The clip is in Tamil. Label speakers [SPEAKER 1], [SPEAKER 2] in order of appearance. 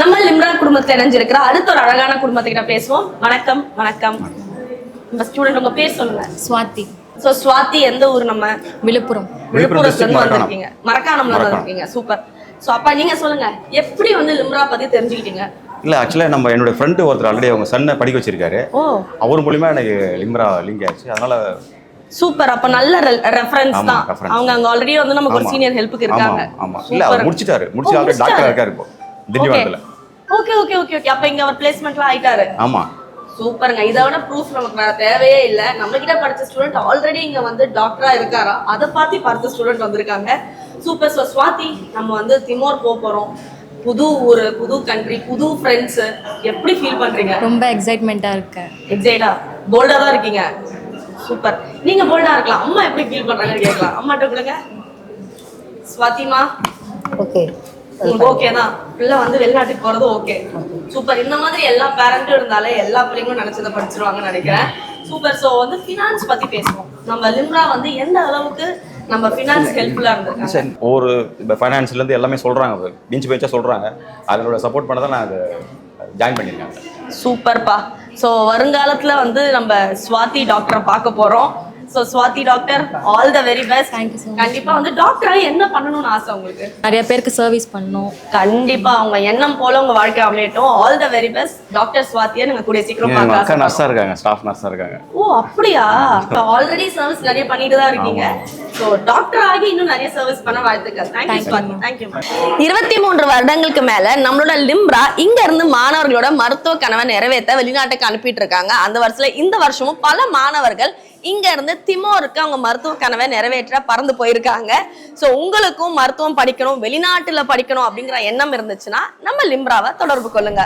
[SPEAKER 1] நம்ம லிம்ரா குடும்பத்துல இணைஞ்சிருக்கிற அடுத்த ஒரு அழகான குடும்பத்துக்கிட்ட பேசுவோம். வணக்கம் வணக்கம். நம்ம ஸ்டூடெண்ட் உங்க பேர் சொல்லுங்க.
[SPEAKER 2] ஸ்வாதி
[SPEAKER 1] சோ ஸ்வாதி எந்த ஊர் நம்ம?
[SPEAKER 2] விழுப்புரம்.
[SPEAKER 1] விழுப்புரத்துல இருந்து வந்திருக்கீங்க. மரக்காணம்ல இருந்து. வந்திருக்கீங்க. சூப்பர் சோ அப்பா நீங்க சொல்லுங்க எப்படி வந்து லிம்ரா பத்தி தெரிஞ்சுக்கிட்டீங்க?
[SPEAKER 3] இல்லை ஆக்சுவலாக நம்ம என்னோட ஃப்ரெண்டு ஒருத்தர் ஆல்ரெடி அவங்க சன்னை படிக்க வச்சிருக்காரு.
[SPEAKER 1] ஓ.
[SPEAKER 3] அவர் மூலியமா எனக்கு லிம்ரா லிங்க் ஆச்சு அதனால
[SPEAKER 1] சூப்பர் அப்ப நல்ல ரெஃபரன்ஸ் தான். அவங்க அங்க ஆல்ரெடி வந்து நமக்கு ஒரு. சீனியர் ஹெல்ப்புக்கு இருக்காங்க.
[SPEAKER 3] ஆமா. இல்ல அவர் முடிச்சிட்டாரு. முடிச்சு ஆல்ரெடி டாக்டர். இருக்காரு இப்போ. திண்டிவனத்துல.
[SPEAKER 1] ஓகே ஓகே ஓகே ஓகே அப்ப இங்க அவர் பிளேஸ்மெண்ட்லாம் ஆயிட்டாரு.
[SPEAKER 3] ஆமா.
[SPEAKER 1] சூப்பருங்க. இதை விட ப்ரூஃப் நமக்கு வேற தேவையே இல்ல. நம்ம கிட்ட படிச்ச ஸ்டூடெண்ட் ஆல்ரெடி இங்க வந்து டாக்டரா இருக்காரா? அதை பார்த்து பார்த்த ஸ்டூடெண்ட் வந்திருக்காங்க. சூப்பர் ஸோ ஸ்வாதி நம்ம வந்து திமோர் போக போறோம். புது ஊரு புது கண்ட்ரி புது ஃப்ரெண்ட்ஸ் எப்படி ஃபீல் பண்றீங்க?
[SPEAKER 2] ரொம்ப எக்ஸைட்மெண்ட்டாக இருக்கேன்
[SPEAKER 1] எக்ஸைட்டா போல்டா தான் இருக்கீங்க. சூப்பர் நீங்க போல்டா இருக்கலாம். அம்மா எப்படி ஃபீல் பண்றாங்கன்னு கேட்கலாம். அம்மாட்ட கொடுங்க. ஸ்வாதிமா
[SPEAKER 4] ஓகே
[SPEAKER 1] உங்களுக்கு ஓகே தான். பிள்ளை வந்து வெளிநாட்டுக்கு போறது ஓகே சூப்பர் இந்த மாதிரி எல்லா பேரண்ட்டும் இருந்தாலே எல்லா பிள்ளைங்களும் நினைச்சதை படிச்சிருவாங்கன்னு நினைக்கிறேன். சூப்பர் சோ வந்து ஃபினான்ஸ் பத்தி பேசுவோம். நம்ம லிம்ரா வந்து எந்த அளவுக்கு நம்ம ஃபினான்ஸ் ஹெல்ப்ஃபுல்லா இருந்திருக்காங்க?
[SPEAKER 3] சரி ஒவ்வொரு இப்போ ஃபைனான்ஸ்லேருந்து எல்லாமே சொல்கிறாங்க பெஞ்ச் பெஞ்சாக சொல்கிறாங்க அதனோட சப்போர்ட் பண்ண தான் நான் அதை ஜாயின் பண்ணியிருக்கேன்.
[SPEAKER 1] சூப்பர்ப்பா சோ வருங்காலத்துல வந்து நம்ம ஸ்வாதி டாக்டரை பார்க்க போறோம். So Swathi doctor all the very best
[SPEAKER 2] Thank you so much.
[SPEAKER 1] கண்டிப்பா வந்து டாக்டரா என்ன பண்ணணும்னு ஆசை உங்களுக்கு?
[SPEAKER 2] நிறைய பேருக்கு சர்வீஸ் பண்ணோம்.
[SPEAKER 1] கண்டிப்பா உங்க எண்ணம் போல உங்க வாழ்க்கை அமையட்டும். All the very best doctor ஸ்வாதியை நீங்க கூடிய சீக்கிரம்
[SPEAKER 3] எங்கள்
[SPEAKER 1] பார்க்க
[SPEAKER 3] அக்கா
[SPEAKER 1] ஆசைப்படுறோம்.
[SPEAKER 3] நர்ஸாக இருக்காங்க ஸ்டாஃப் நர்ஸாக இருக்காங்க.
[SPEAKER 1] ஓ அப்படியா? ஆல்ரெடி சர்வீஸ் நிறைய பண்ணிட்டு தான் இருக்கீங்க. டாக்டர் ஆகி இன்னும் நிறைய சர்வீஸ் பண்ண வாழ்த்துக்கள் தேங்க்யூ தேங்க்யூ இருபத்தி மூன்று வருடங்களுக்கு மேல நம்மளோட லிம்ரா இங்க இருந்து மாணவர்களோட மருத்துவ கனவை நிறைவேற்ற வெளிநாட்டுக்கு அனுப்பிட்டு இருக்காங்க அந்த வருஷத்துல இந்த வருஷமும் பல மாணவர்கள் இங்க இருந்து திமோருக்கு அவங்க மருத்துவ கனவை நிறைவேற்ற பறந்து போயிருக்காங்க. சோ உங்களுக்கும் மருத்துவம் படிக்கணும் வெளிநாட்டுல படிக்கணும் அப்படிங்கிற எண்ணம் இருந்துச்சுன்னா நம்ம லிம்ராவை தொடர்பு கொள்ளுங்க.